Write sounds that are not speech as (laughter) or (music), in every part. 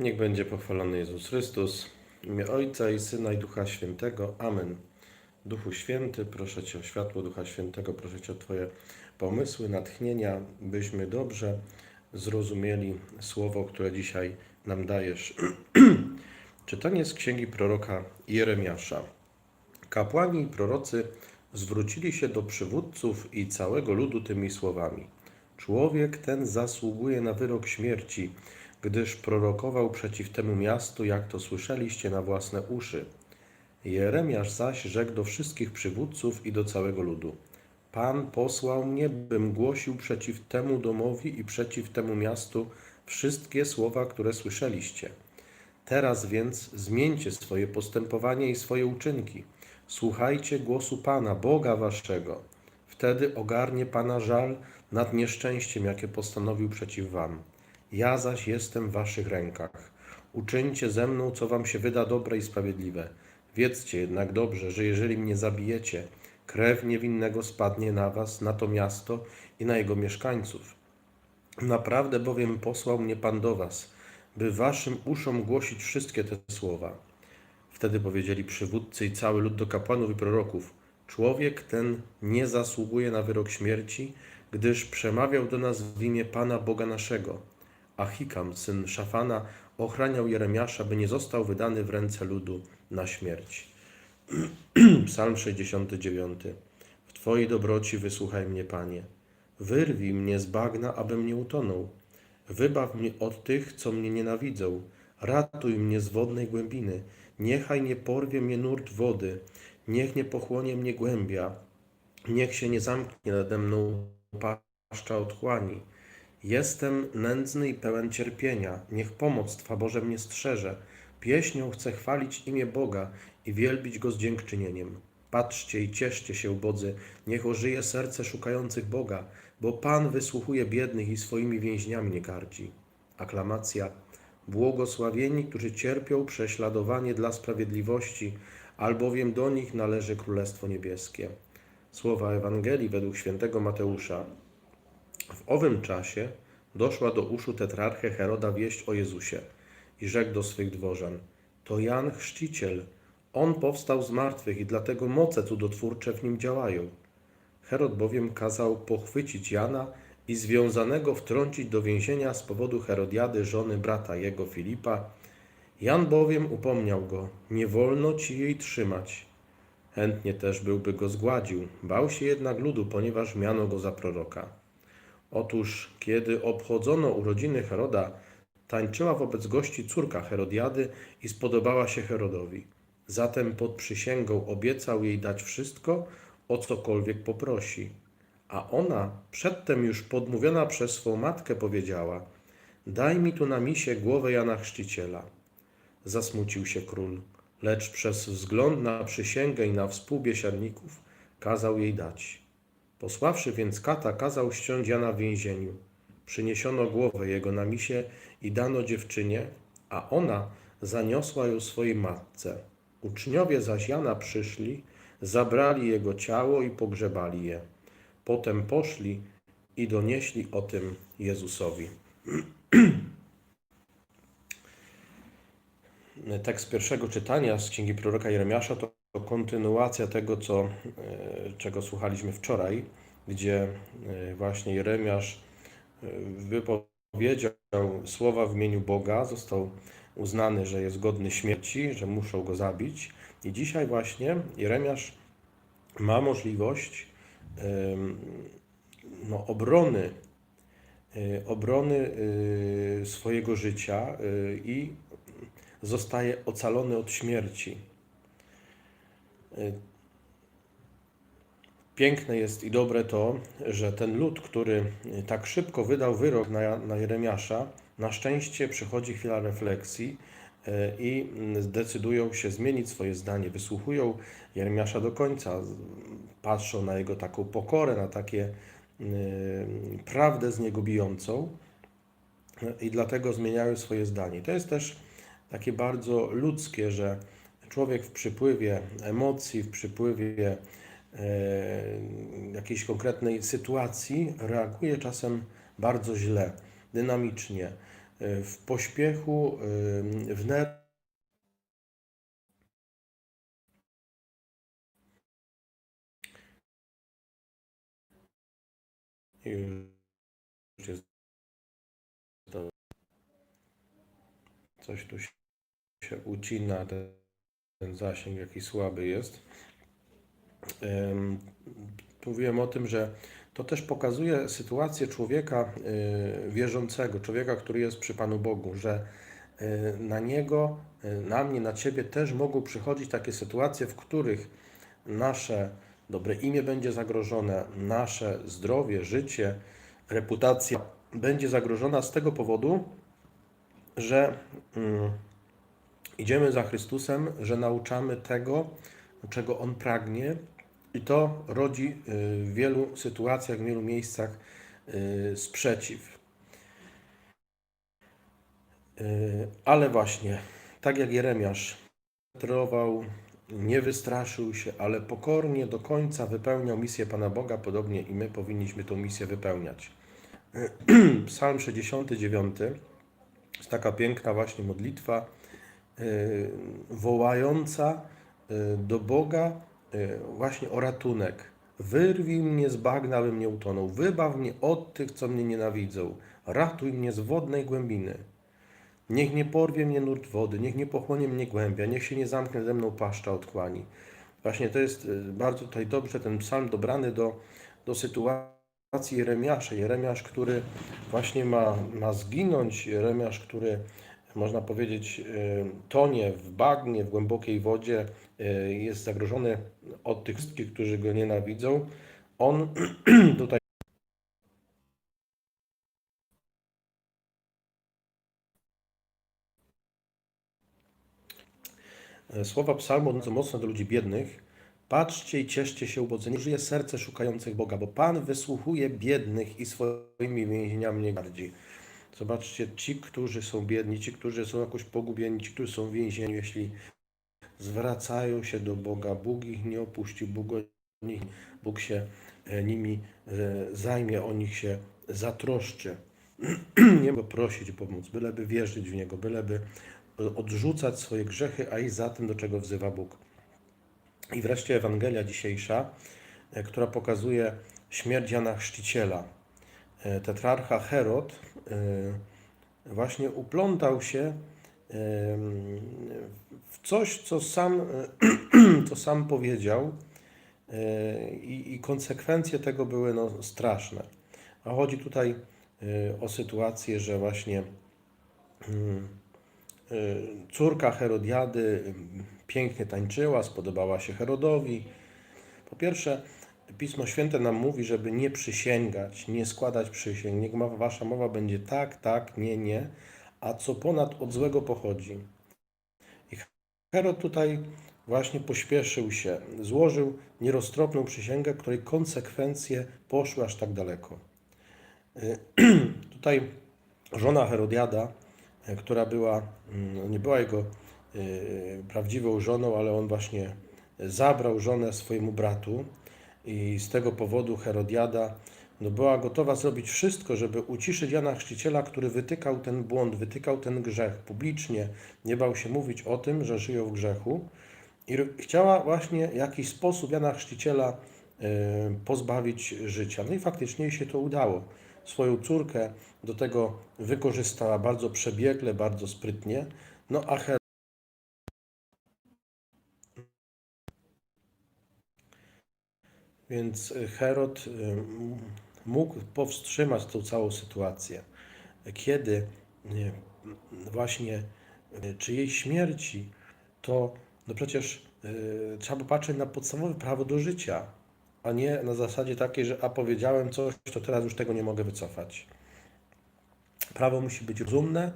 Niech będzie pochwalony Jezus Chrystus. W imię Ojca i Syna i Ducha Świętego. Amen. Duchu Święty, proszę Cię o światło Ducha Świętego, proszę Cię o Twoje pomysły, natchnienia, byśmy dobrze zrozumieli słowo, które dzisiaj nam dajesz. (clears throat) Czytanie z księgi proroka Jeremiasza. Kapłani i prorocy zwrócili się do przywódców i całego ludu tymi słowami: Człowiek ten zasługuje na wyrok śmierci, gdyż prorokował przeciw temu miastu, jak to słyszeliście na własne uszy. Jeremiasz zaś rzekł do wszystkich przywódców i do całego ludu: Pan posłał mnie, bym głosił przeciw temu domowi i przeciw temu miastu wszystkie słowa, które słyszeliście. Teraz więc zmieńcie swoje postępowanie i swoje uczynki. Słuchajcie głosu Pana, Boga waszego. Wtedy ogarnie Pana żal nad nieszczęściem, jakie postanowił przeciw wam. Ja zaś jestem w waszych rękach. Uczyńcie ze mną, co wam się wyda dobre i sprawiedliwe. Wiedzcie jednak dobrze, że jeżeli mnie zabijecie, krew niewinnego spadnie na was, na to miasto i na jego mieszkańców. Naprawdę bowiem posłał mnie Pan do was, by waszym uszom głosić wszystkie te słowa. Wtedy powiedzieli przywódcy i cały lud do kapłanów i proroków: Człowiek ten nie zasługuje na wyrok śmierci, gdyż przemawiał do nas w imię Pana Boga naszego. Achikam, syn Szafana, ochraniał Jeremiasza, by nie został wydany w ręce ludu na śmierć. (clears throat) Psalm 69. W Twojej dobroci wysłuchaj mnie, Panie. Wyrwij mnie z bagna, abym nie utonął. Wybaw mnie od tych, co mnie nienawidzą. Ratuj mnie z wodnej głębiny. Niechaj nie porwie mnie nurt wody. Niech nie pochłonie mnie głębia. Niech się nie zamknie nade mną paszcza otchłani. Jestem nędzny i pełen cierpienia. Niech pomoc Twa Boże mnie strzeże. Pieśnią chcę chwalić imię Boga i wielbić Go z dziękczynieniem. Patrzcie i cieszcie się, ubodzy, niech ożyje serce szukających Boga, bo Pan wysłuchuje biednych i swoimi więźniami nie gardzi. Aklamacja. Błogosławieni, którzy cierpią prześladowanie dla sprawiedliwości, albowiem do nich należy Królestwo Niebieskie. Słowa Ewangelii według świętego Mateusza. W owym czasie doszła do uszu tetrarchę Heroda wieść o Jezusie i rzekł do swych dworzan: To Jan Chrzciciel. On powstał z martwych i dlatego moce cudotwórcze w nim działają. Herod bowiem kazał pochwycić Jana i związanego wtrącić do więzienia z powodu Herodiady, żony brata jego Filipa. Jan bowiem upomniał go: Nie wolno ci jej trzymać. Chętnie też byłby go zgładził, bał się jednak ludu, ponieważ miano go za proroka. Otóż, kiedy obchodzono urodziny Heroda, tańczyła wobec gości córka Herodiady i spodobała się Herodowi. Zatem pod przysięgą obiecał jej dać wszystko, o cokolwiek poprosi. A ona, przedtem już podmówiona przez swą matkę, powiedziała: Daj mi tu na misie głowę Jana Chrzciciela. Zasmucił się król, lecz przez wzgląd na przysięgę i na współbiesiadników kazał jej dać. Posławszy więc kata, kazał ściąć Jana w więzieniu. Przyniesiono głowę jego na misie i dano dziewczynie, a ona zaniosła ją swojej matce. Uczniowie zaś Jana przyszli, zabrali jego ciało i pogrzebali je. Potem poszli i donieśli o tym Jezusowi. (clears throat) Tekst pierwszego czytania z księgi proroka Jeremiasza to to kontynuacja tego, co, e, czego słuchaliśmy wczoraj, gdzie e, właśnie Jeremiasz e, wypowiedział słowa w imieniu Boga, został uznany, że jest godny śmierci, że muszą go zabić. I dzisiaj właśnie Jeremiasz ma możliwość no, obrony, obrony swojego życia i zostaje ocalony od śmierci. E, Piękne jest i dobre to, że ten lud, który tak szybko wydał wyrok na, na Jeremiasza, na szczęście przychodzi chwila refleksji e, i zdecydują się zmienić swoje zdanie, wysłuchują Jeremiasza do końca, patrzą na jego taką pokorę, na takie prawdę z niego bijącą i dlatego zmieniają swoje zdanie. To jest też takie bardzo ludzkie, że człowiek w przypływie emocji, w przypływie e, jakiejś konkretnej sytuacji reaguje czasem bardzo źle, dynamicznie. y, w pośpiechu, w ner Już jest to. Coś tu się ucina, ten, zasięg jakiś słaby jest. Em, Mówiłem o tym, że to też pokazuje sytuację człowieka y, wierzącego, człowieka, który jest przy Panu Bogu, że y, na niego, y, na mnie, na ciebie też mogą przychodzić takie sytuacje, w których nasze dobre imię będzie zagrożone, nasze zdrowie, życie, reputacja będzie zagrożona z tego powodu, że mm, idziemy za Chrystusem, że nauczamy tego, czego On pragnie, i to rodzi y, w wielu sytuacjach, w wielu miejscach y, sprzeciw. Y, Ale właśnie, tak jak Jeremiasz trował, nie wystraszył się, ale pokornie do końca wypełniał misję Pana Boga, podobnie i my powinniśmy tę misję wypełniać. (clears throat) Psalm 69 jest taka piękna właśnie modlitwa, wołająca y, do Boga y, właśnie o ratunek. Wyrwij mnie z bagna, abym nie utonął. Wybaw mnie od tych, co mnie nienawidzą. Ratuj mnie z wodnej głębiny. Niech nie porwie mnie nurt wody, niech nie pochłonie mnie głębia, niech się nie zamknie ze mną paszcza otchłani. Właśnie to jest y, bardzo tutaj dobrze ten psalm dobrany do, do sytuacji Jeremiasza. Jeremiasz, który właśnie ma, ma zginąć, Jeremiasz, który można powiedzieć y, tonie w bagnie, w głębokiej wodzie, y, jest zagrożony od tych wszystkich, którzy go nienawidzą. On (clears throat) tutaj Słowa psalmu odnoszą mocno do ludzi biednych. Patrzcie i cieszcie się ubodzeni. Żyje serce szukających Boga, bo Pan wysłuchuje biednych i swoimi więzieniami nie gardzi. Zobaczcie, ci, którzy są biedni, ci, którzy są jakoś pogubieni, ci, którzy są w więzieniu, jeśli zwracają się do Boga, Bóg ich nie opuści, Bóg, nich, Bóg się e, nimi e, zajmie, o nich się zatroszczy. (clears throat) nie go prosić o pomoc, byleby wierzyć w Niego, byleby odrzucać swoje grzechy, a i za tym, do czego wzywa Bóg. I wreszcie Ewangelia dzisiejsza, e, która pokazuje śmierć Jana Chrzciciela. Tetrarcha Herod właśnie uplątał się e, w coś, co sam, e, (clears throat) co sam powiedział e, i, i konsekwencje tego były no, straszne. A chodzi tutaj e, o sytuację, że właśnie mm, Córka Herodiady y, pięknie tańczyła, spodobała się Herodowi. Po pierwsze, Pismo Święte nam mówi, żeby nie przysięgać, nie składać przysięg. Niech ma- wasza mowa będzie tak, tak, nie, nie, a co ponad od złego pochodzi. I Herod tutaj właśnie pośpieszył się, złożył nieroztropną przysięgę, której konsekwencje poszły aż tak daleko. (clears throat) Tutaj żona Herodiada e, która była, mm, nie była jego e, prawdziwą żoną, ale on właśnie zabrał żonę swojemu bratu i z tego powodu Herodiada no, była gotowa zrobić wszystko, żeby uciszyć Jana Chrzciciela, który wytykał ten błąd, wytykał ten grzech publicznie, nie bał się mówić o tym, że żyją w grzechu i chciała właśnie w jakiś sposób Jana Chrzciciela e, pozbawić życia. No i faktycznie jej się to udało. Swoją córkę do tego wykorzystała bardzo przebiegle, bardzo sprytnie. No a Więc Herod y, mógł powstrzymać tą całą sytuację. Kiedy y, właśnie y, czyjej śmierci, to no przecież y, trzeba popatrzeć na podstawowe prawo do życia, a nie na zasadzie takiej, że a powiedziałem coś, to teraz już tego nie mogę wycofać. Prawo musi być rozumne,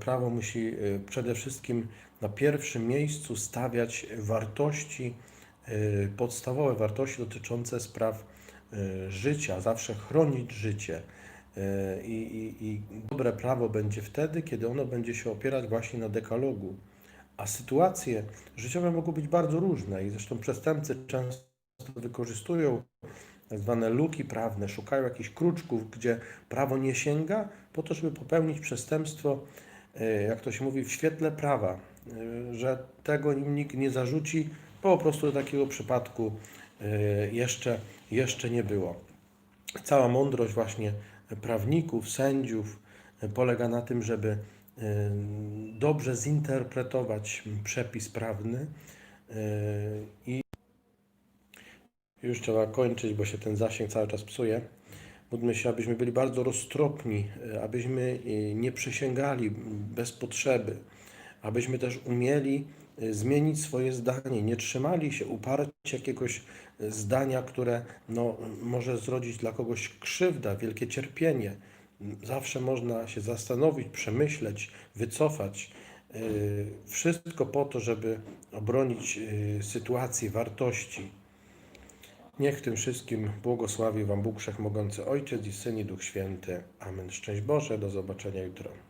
prawo musi przede wszystkim na pierwszym miejscu stawiać wartości, podstawowe wartości dotyczące spraw e, życia, zawsze chronić życie. E, I, i, I dobre prawo będzie wtedy, kiedy ono będzie się opierać właśnie na dekalogu. A sytuacje życiowe mogą być bardzo różne i zresztą przestępcy często wykorzystują tak zwane luki prawne, szukają jakichś kruczków, gdzie prawo nie sięga, po to, żeby popełnić przestępstwo, jak to się mówi, w świetle prawa, że tego im nikt nie zarzuci, po prostu takiego przypadku e, jeszcze, jeszcze nie było. Cała mądrość właśnie prawników, sędziów e, polega na tym, żeby e, dobrze zinterpretować przepis prawny i już trzeba kończyć, bo się ten zasięg cały czas psuje. Módlmy się, abyśmy byli bardzo roztropni, abyśmy nie przysięgali bez potrzeby, abyśmy też umieli zmienić swoje zdanie, nie trzymali się uparcie jakiegoś e, zdania, które no, może zrodzić dla kogoś krzywdę, wielkie cierpienie. Zawsze można się zastanowić, przemyśleć, wycofać. E, Wszystko po to, żeby obronić sytuację, wartości. Niech tym wszystkim błogosławi Wam Bóg Wszechmogący Ojciec i Syn i Duch Święty. Amen. Szczęść Boże, do zobaczenia jutro.